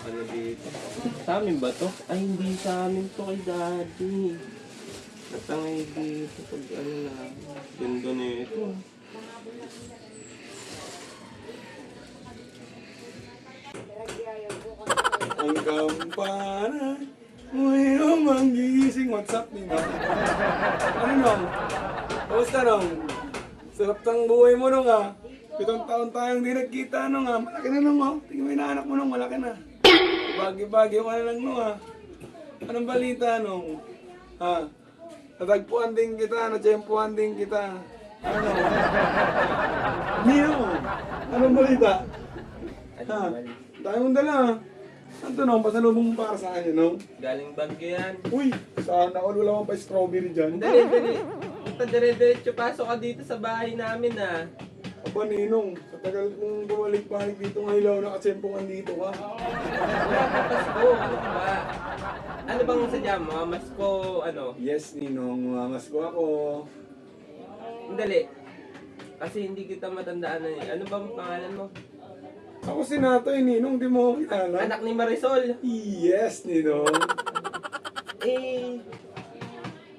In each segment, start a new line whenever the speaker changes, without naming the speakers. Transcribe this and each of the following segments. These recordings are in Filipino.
ano dito. Sa amin ba to? Ay, hindi sa amin to kay daddy. Natangay dito pag ano na. Ganda na ito.
Ang kampana, ngayon manggigising. What's up, Nino? Ano nung? Kamusta nung? Sarap tang buhay mo nung ah. Pitong taon tayong di nagkita nung ah. Malaki na nung oh. Tingnan mo yung anak mo nung, malaki na. Bagi-bagi ka na lang nung ah. Anong balita nung? Ha? Natagpuan din kita, natsyempuan din kita. Ano? Nino! Anong balita? Ha? Tayo mong dala. Ano to nung? Pasalubong mo para sa akin, no?
Galing bagyo yan.
Uy! Sana all wala akong pa strawberry dyan.
Dali, dali. Punta dire-diretso pasok ka dito sa bahay namin ah.
Aba, Ninong, sa tagal kong bumalik-balik dito ng ilaw, nakatsempungan dito ka.
Wala pa Pasko. Ano ka ba? Ano bang sadya mo? Masko, ano?
Yes, Ninong, mamas ko ako.
Dali. Kasi hindi kita matandaan na eh. Ano bang pangalan mo?
Ako si Natoy, Ninong, di mo ako kilala.
Anak ni Marisol.
Yes, Ninong.
Eh,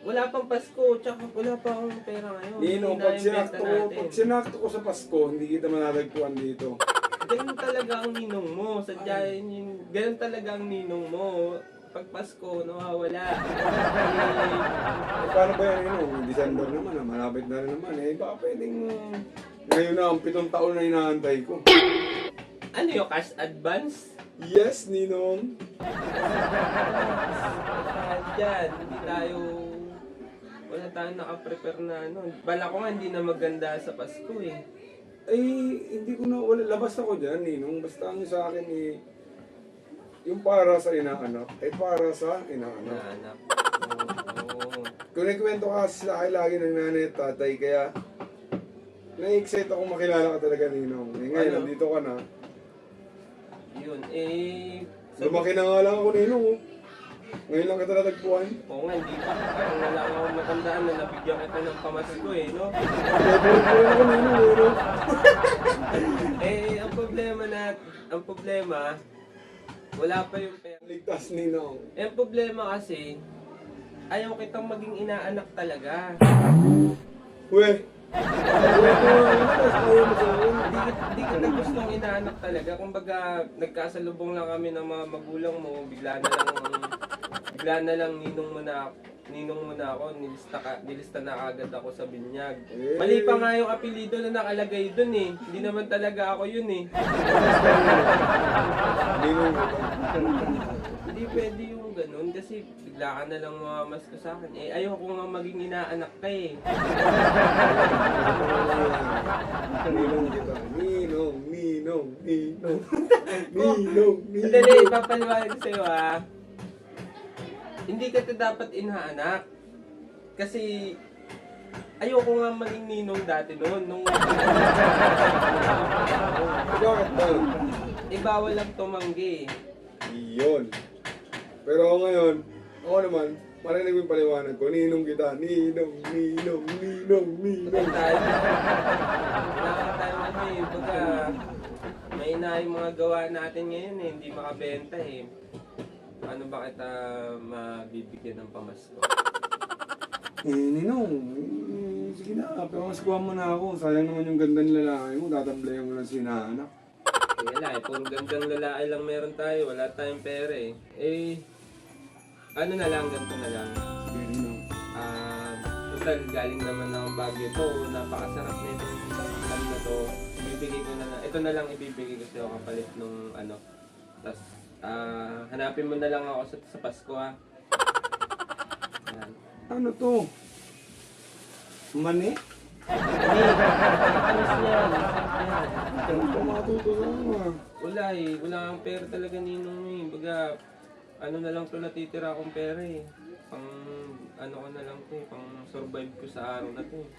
wala pang Pasko, tsaka wala pa akong pera ngayon.
Ninong,
Hindi
pag sinakto, ko,
natin.
pag sinakto ko sa Pasko, hindi kita manatagpuan dito.
Ganun talaga ang ninong mo. Sadya yun yung, ganun talaga ang ninong mo. Pag Pasko, nawawala.
Eh, paano ba yan, Ninong? December naman, ah, malapit na rin naman. Eh, baka pwedeng... Ngayon na, ang pitong taon na inaantay ko.
Ano yung cash advance?
Yes, Ninong.
Dyan, hindi tayo... Wala tayong nakaprepare na ano. Bala ko nga hindi na maganda sa Pasko eh.
Ay, hindi ko na, wala, labas ako dyan, Ninong. Basta ang sa akin eh, yung para sa inaanak, ay para sa
Na
inaanak.
anak. Oo.
Kung nagkwento ka kasi sa akin lagi ng nanay at tatay, kaya na-excite ako makilala ka talaga, Ninong. Eh, ngayon,
Ano?
nandito ka na.
Yun, eh...
Lumaki na nga lang ako, Ninong. oh. Ngayon lang kita natagpuan.
Oo nga, hindi pa. Parang wala akong matandaan na nabigyan kita ng pamasko eh, no?
Favorite ko ako, Ninong. eh, no?
Eh, ang problema na, ang problema, wala pa yung pera.
Ligtas, Ninong.
Eh, ang problema kasi, ayaw kitang maging inaanak talaga.
Ko akin.
Hindi, kita- hindi kita gustong inaanak talaga. Kumbaga, nagkasalubong lang kami ng mga magulang mo, bigla na lang, bigla na lang ninong mo na ninong mo na ako, nilista, ka, nilista na agad ako sa binyag.
Eh.
Mali pa nga yung apelido na nakalagay dun eh. Hindi naman talaga ako yun eh.
Ninong.
Hindi pwede yung ganun kasi bigla ka na lang mamamas ko sa akin. Eh, ayaw ko nga maging inaanak ka eh.
Ninong kita. Ninong, ninong, ninong. Ninong,
Madali,
ninong.
ipapaliwanag sa'yo ah. Hindi ka dapat inaanak. Kasi ayoko nga maging ninong dati noon. Nung
ba?
eh, bawal lang tumanggi.
Iyon. Pero ako ngayon, ako naman, marinig mo yung paliwanag ko. Ninong kita. Ninong, ninong, ninong, ninong.
Tayo. Ano eh. Baga, may na yung mga gawa natin ngayon eh. Hindi makabenta eh. Paano ba kita mabibigyan ng pamasko?
Eh, Ninong, eh, sige na, pamaskuhan mo na ako. Sayang naman yung ganda ng lalaki mo. Tatablayan mo lang si inaanak.
Eh, wala eh. Puro gandang lalaki lang meron tayo. Wala tayong pera eh. Eh, ano na lang, ganito na lang.
Sige, Ninong.
Ah, total, galing naman ng bagyo to. Napakasarap na itong ano na to. Ibibigay ko na lang. Ito na lang ibibigay ko sa'yo kapalit nung ano. Tapos, ah, hanapin mo na lang ako sa, sa Pasko ha.
Ano to? Mani?
Niyan. Yan.
Ano pa matuto sa mga?
Wala eh. Wala kang pera talaga ninong mo eh. Baga, ano na lang to natitira akong pera eh. Pang, ano ko na lang to eh. Pang survive ko sa araw na to eh.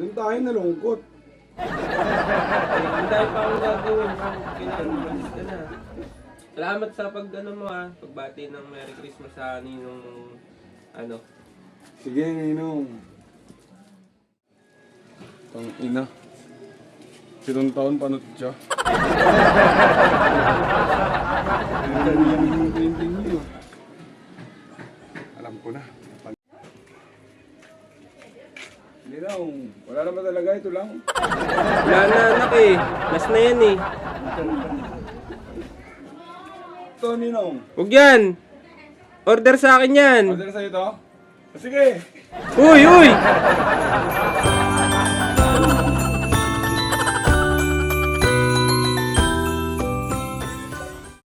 Doon tayo nalungkot.
Eh, Hindi tayo pa akong gagawin. Kailangan umalis ka na. Salamat sa pag ano mo ha. Pagbati ng Merry Christmas sa ninong ano.
Sige, Ninong. Tang ina. Pitong taon pa na siya. Alam ko na. Hindi na, wala naman talaga ito lang.
Wala na anak eh. Last na yan eh
to, Ninong.
Huwag yan. Order sa akin yan.
Order sa'yo to? Sige.
Uy, uy!